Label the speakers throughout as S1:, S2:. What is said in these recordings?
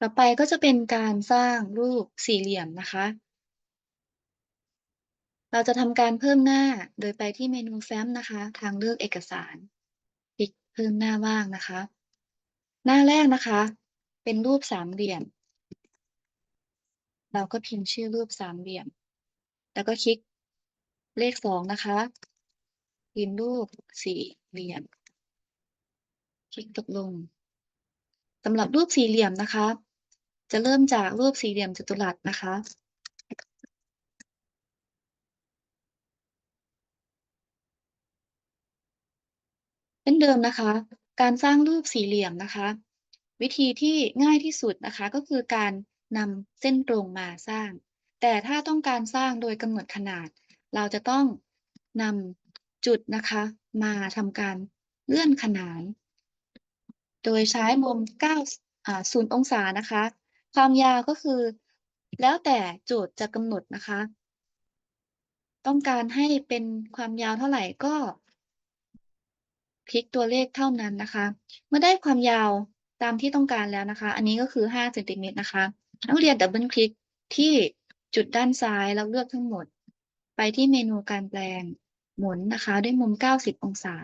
S1: ต่อไปก็จะเป็นการสร้างรูปสี่เหลี่ยมนะคะ เราจะทำการเพิ่มหน้าโดยไปที่เมนูแฟ้มนะคะ ทางเลือกเอกสาร คลิกเพิ่มหน้าว่างนะคะ หน้าแรกนะคะ เป็นรูปสามเหลี่ยม เราก็พิมพ์ชื่อรูปสามเหลี่ยม แล้วก็คลิกเลขสองนะคะพิมพ์รูปสี่เหลี่ยม คลิกตกลงสำหรับรูปสี่เหลี่ยมนะคะ จะเริ่มจากรูปสี่เหลี่ยมจัตุรัสนะคะเช่นเดิมนะคะ การสร้างรูปสี่เหลี่ยมนะคะ วิธีที่ง่ายที่สุดนะคะ ก็คือการนำเส้นตรงมาสร้าง แต่ถ้าต้องการสร้างโดยกำหนดขนาด เราจะต้องนำจุดนะคะ มาทำการเลื่อนขนาน โดยใช้มุม9อ่า0องศานะคะ ความยาวก็คือ แล้วแต่โจทย์จะกำหนดนะคะ ต้องการให้เป็นความยาวเท่าไหร่ก็คลิกตัวเลขเท่านั้นนะคะ เมื่อได้ความยาวตามที่ต้องการแล้วนะคะ อันนี้ก็คือ5เซนติเมตรนะคะ นักเรียนดับเบิลคลิกที่จุดด้านซ้ายแล้วเลือกทั้งหมด ไปที่เมนูการแปลงหมุนนะคะ ด้วยมุม 90 องศา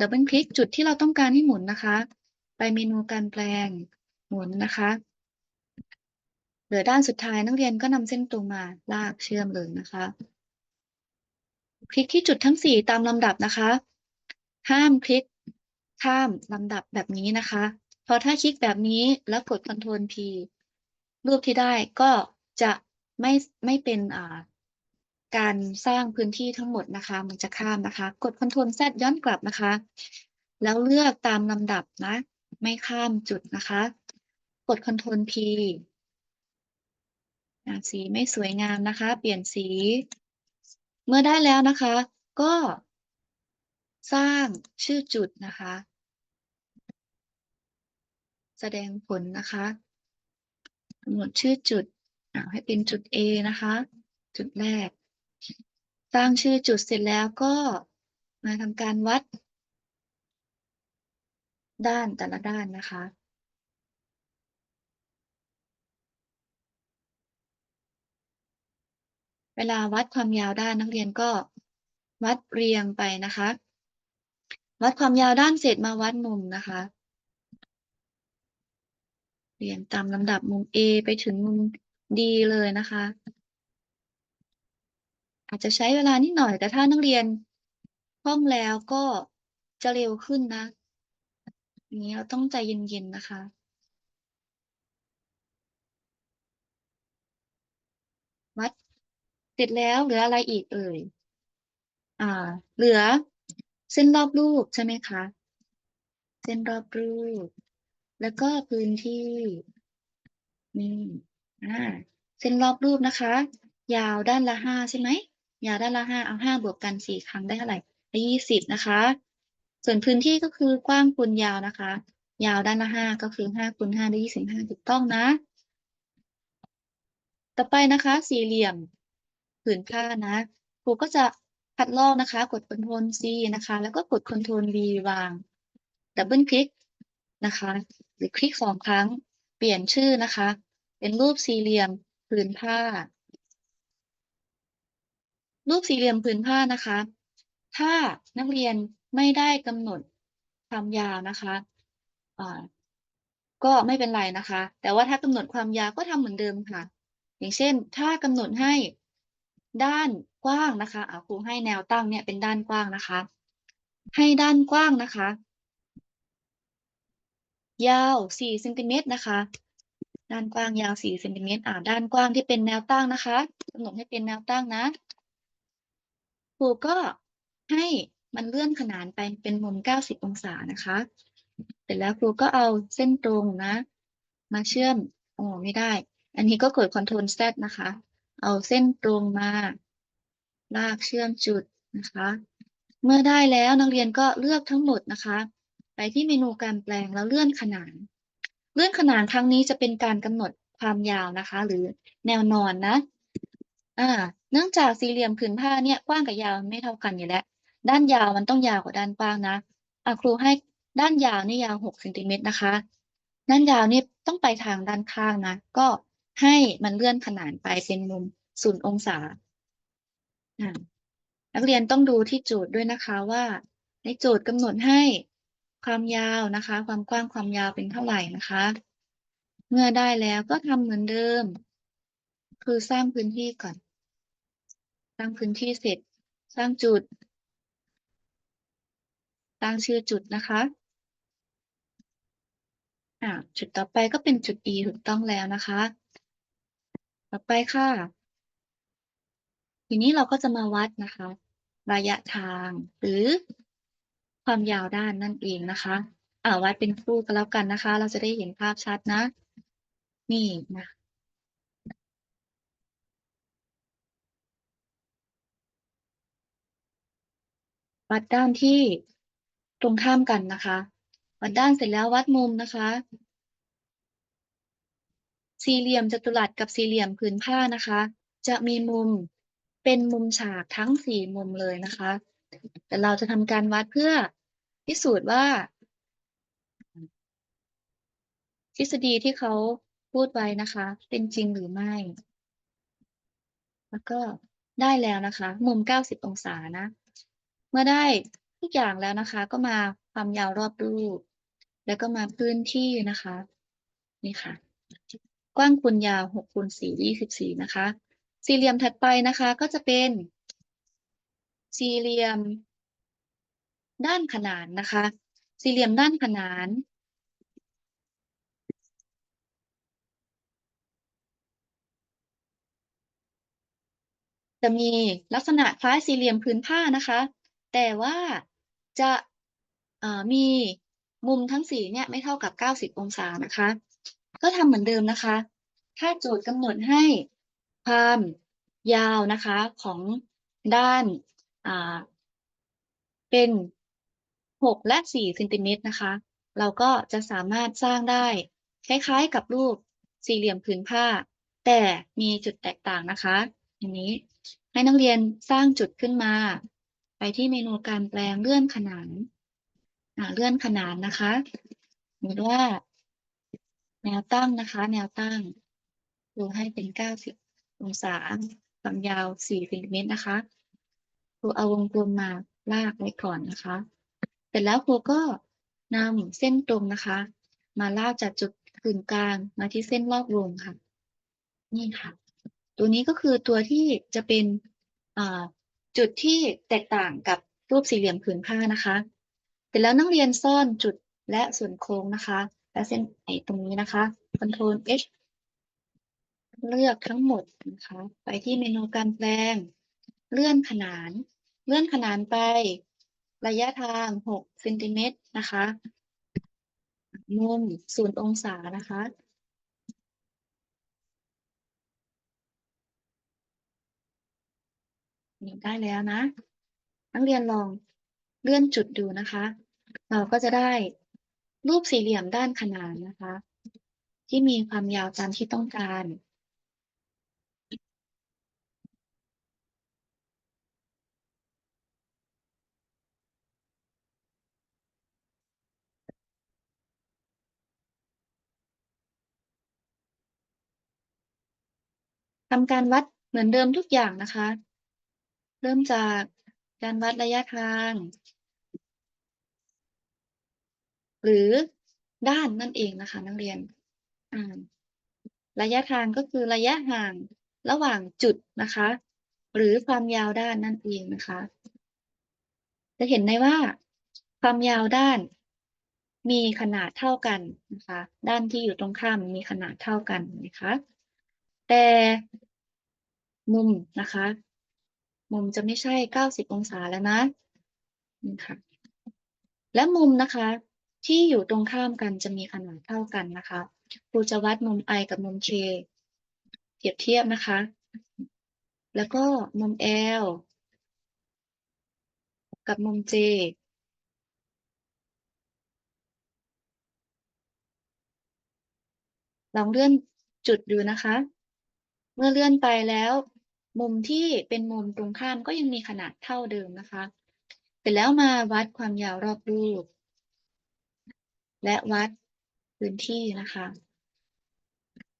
S1: ดับเบิลคลิกจุดที่เราต้องการให้หมุนนะคะ ไปเมนูการแปลงหมุนนะคะ เหลือด้านสุดท้ายนักเรียนก็นำเส้นตรงมาลากเชื่อมเลยนะคะ คลิกที่จุดทั้ง4ตามลำดับนะคะ ห้ามคลิกข้ามลำดับแบบนี้นะคะเพราะถ้าคลิกแบบนี้แล้วกด Ctrl P รูปที่ได้ก็จะไม่ไม่เป็นอ่าการสร้างพื้นที่ทั้งหมดนะคะ มันจะข้ามนะคะ กด Ctrl Z ย้อนกลับนะคะ แล้วเลือกตามลำดับนะ ไม่ข้ามจุดนะคะ กด Ctrl P สีไม่สวยงามนะคะ เปลี่ยนสี เมื่อได้แล้วนะคะ ก็ สร้างชื่อจุดนะคะ แสดงผลนะคะกำหนดชื่อจุดให้เป็นจุด A นะคะ จุดแรก สร้างชื่อจุดเสร็จแล้วก็มาทำการวัด ด้านแต่ละด้านนะคะ เวลาวัดความยาวด้านนักเรียนก็วัดเรียงไปนะคะ วัดความยาวด้านเสร็จมาวัดมุมนะคะ เรียงตามลำดับมุม A ไปถึงมุม D เลยนะคะ อาจจะใช้เวลานิดหน่อยแต่ถ้านักเรียนคล่องแล้วก็จะเร็วขึ้นนะอย่างนี้เราต้องใจเย็นๆนะคะ วัด เสร็จแล้วเหลืออะไรอีกเอ่ย อ่า เหลือเส้นรอบรูปใช่ไหมคะ เส้นรอบรูป แล้วก็พื้นที่นี่อ่าเส้นรอบรูปนะคะ ยาวด้านละห้าใช่ไหมยาวด้านละห้าเอาห้าบวกกันสี่ครั้งได้เท่าไหร่ได้ยี่สิบนะคะ ส่วนพื้นที่ก็คือกว้างคูณยาวนะคะ ยาวด้านละห้าก็คือห้าคูณห้าได้ยี่สิบห้าถูกต้องนะ ต่อไปนะคะ สี่เหลี่ยม ผืนผ้านะครูก็จะคัดลอกนะคะ กด Ctrl C นะคะ แล้วก็กด Ctrl V วางดับเบิลคลิกนะคะ หรือคลิกสองครั้งเปลี่ยนชื่อนะคะ เป็นรูปสี่เหลี่ยมผืนผ้า รูปสี่เหลี่ยมผืนผ้านะคะ ถ้านักเรียนไม่ได้กำหนดความยาวนะคะอ่าก็ไม่เป็นไรนะคะ แต่ว่าถ้ากำหนดความยาวก็ทำเหมือนเดิมค่ะ อย่างเช่น ถ้ากำหนดให้ ด้านกว้างนะคะอาครูให้แนวตั้งเนี่ยเป็นด้านกว้างนะคะ ให้ด้านกว้างนะคะ ยาว4เซนติเมตรนะคะ ด้านกว้างยาว4เซนติเมตรอ่าด้านกว้างที่เป็นแนวตั้งนะคะกำหนดให้เป็นแนวตั้งนะครูก็ให้มันเลื่อนขนานไปเป็นมุม 90 องศานะคะ เสร็จแล้วครูก็เอาเส้นตรงนะ มาเชื่อมโอ๋อไม่ได้ อันนี้ก็กด Ctrl Z นะคะ เอาเส้นตรงมา ลากเชื่อมจุดนะคะ เมื่อได้แล้วนักเรียนก็เลือกทั้งหมดนะคะ ไปที่เมนูการแปลงแล้วเลื่อนขนาน เลื่อนขนานครั้งนี้จะเป็นการกำหนดความยาวนะคะ หรือแนวนอนนะอ่าเนื่องจากสี่เหลี่ยมผืนผ้าเนี่ยกว้างกับยาวไม่เท่ากันอยู่แล้ว ด้านยาวมันต้องยาวกว่าด้านกว้างนะอะครูให้ด้านยาวนี่ยาว6เซนติเมตรนะคะ ด้านยาวนี่ต้องไปทางด้านข้างนะ ก็ ให้มันเลื่อนขนานไปเป็นมุม0องศาอ่านักเรียนต้องดูที่โจทย์ด้วยนะคะว่า ในโจทย์กำหนดให้ความยาวนะคะ ความกว้างความยาวเป็นเท่าไหร่นะคะ เมื่อได้แล้วก็ทำเหมือนเดิม คือสร้างพื้นที่ก่อน สร้างพื้นที่เสร็จ สร้างจุด ตั้งชื่อจุดนะคะจุดต่อไปก็เป็นจุด E ถูกต้องแล้วนะคะ ต่อไปค่ะ ทีนี้เราก็จะมาวัดนะคะ ระยะทางหรือความยาวด้านนั่นเองนะคะอ่าวัดเป็นคู่กันแล้วกันนะคะ เราจะได้เห็นภาพชัดนะ นี่นะวัดด้านที่ตรงข้ามกันนะคะ วัดด้านเสร็จแล้ววัดมุมนะคะ สี่เหลี่ยมจัตุรัสกับสี่เหลี่ยมผืนผ้านะคะ จะมีมุมเป็นมุมฉากทั้งสี่มุมเลยนะคะ แต่เราจะทำการวัดเพื่อพิสูจน์ว่า ทฤษฎีที่เขาพูดไว้นะคะ เป็นจริงหรือไม่ แล้วก็ได้แล้วนะคะ มุม 90 องศานะ เมื่อได้ทุกอย่างแล้วนะคะ ก็มาความยาวรอบรูป แล้วก็มาพื้นที่นะคะ นี่ค่ะ กว้างคูณยาว6คูณ4 24นะคะ สี่เหลี่ยมถัดไปนะคะก็จะเป็น สี่เหลี่ยม ด้านขนานนะคะ สี่เหลี่ยมด้านขนาน จะมีลักษณะคล้ายสี่เหลี่ยมผืนผ้านะคะ แต่ว่าจะมีมุมทั้งสี่เนี่ยไม่เท่ากับ 90 องศานะคะ ก็ทำเหมือนเดิมนะคะ ถ้าโจทย์กำหนดให้ความยาวนะคะของด้านาเป็น 6 และ 4เซนติเมตรนะคะ เราก็จะสามารถสร้างได้คล้ายๆกับรูปสี่เหลี่ยมผืนผ้า แต่มีจุดแตกต่างนะคะอย่างนี้ให้นักเรียนสร้างจุดขึ้นมา ไปที่เมนูการแปลงเลื่อนขนานเลื่อนขนานนะคะหรือว่า แนวตั้งนะคะ แนวตั้งดูให้เป็น 90 องศาความยาว 4 เซนติเมตรนะคะ ครูเอาวงกลมมาลากไว้ก่อนนะคะ เสร็จแล้วครูก็นำเส้นตรงนะคะ มาลากจากจุดกึ่งกลางมาที่เส้นรอบวงค่ะ นี่ค่ะ ตัวนี้ก็คือตัวที่จะเป็นอ่าจุดที่แตกต่างกับรูปสี่เหลี่ยมผืนผ้านะคะ เสร็จแล้วนักเรียนซ่อนจุดและส่วนโค้งนะคะ และเส้นไอตรงนี้นะคะ Ctrl H เลือกทั้งหมดนะคะ ไปที่เมนูการแปลง เลื่อนขนาน เลื่อนขนานไประยะทาง 6เซนติเมตรนะคะ มุม0องศานะคะ นี่ได้แล้วนะ นักเรียนลองเลื่อนจุดดูนะคะ เราก็จะได้ รูปสี่เหลี่ยมด้านขนานนะคะ ที่มีความยาวตามที่ต้องการ ทำการวัดเหมือนเดิมทุกอย่างนะคะ เริ่มจากการวัดระยะทาง หรือด้านนั่นเองนะคะ นักเรียนระยะทางก็คือระยะห่างระหว่างจุดนะคะ หรือความยาวด้านนั่นเองนะคะ จะเห็นได้ว่าความยาวด้านมีขนาดเท่ากันนะคะ ด้านที่อยู่ตรงข้ามมีขนาดเท่ากันนะคะ แต่มุมนะคะ มุมจะไม่ใช่ 90 องศาแล้วนะนี่ค่ะและมุมนะคะ ที่อยู่ตรงข้ามกันจะมีขนาดเท่ากันนะคะครูจะวัดมุม i กับมุม k เปรียบเทียบนะคะ แล้วก็มุม l กับมุม j ลองเลื่อนจุดดูนะคะ เมื่อเลื่อนไปแล้ว มุมที่เป็นมุมตรงข้ามก็ยังมีขนาดเท่าเดิมนะคะ เสร็จแล้วมาวัดความยาวรอบรูป และวัดพื้นที่นะคะ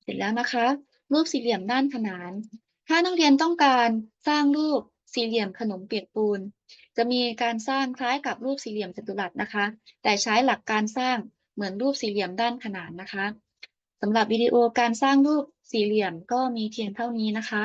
S1: เสร็จแล้วนะคะ รูปสี่เหลี่ยมด้านขนาน ถ้านักเรียนต้องการสร้างรูปสี่เหลี่ยมขนมเปียกปูน จะมีการสร้างคล้ายกับรูปสี่เหลี่ยมจัตุรัสนะคะ แต่ใช้หลักการสร้างเหมือนรูปสี่เหลี่ยมด้านขนานนะคะสำหรับวิดีโอการสร้างรูปสี่เหลี่ยมก็มีเพียงเท่านี้นะคะ